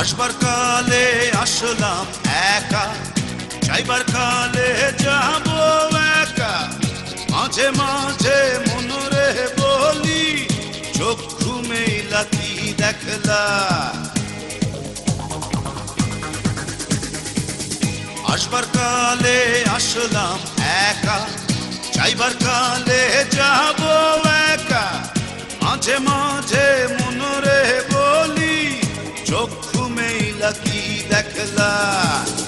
আসবার কালে আসলাম একা, যাইবার কালে যাব একা। মাঝে মাঝে মনরে বলি, চক্ষু মেলা কি দেখলা। আসবার কালে আসলাম একা, যাইবার কালে যাব একা। মাঝে মাঝে মেলা কি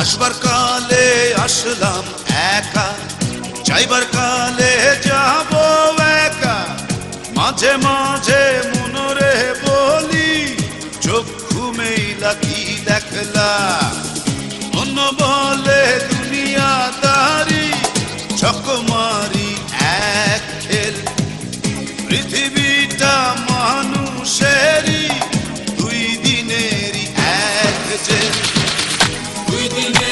আসবার কালে আসলাম একা যাইবার কালে যাব একা। মাঝে মাঝে বেলা অন্য বলে দুনিয়া তারি ছকমারি এক খেল। পৃথিবীটা মানুষের দুই দিনেরই এক দুই দিনের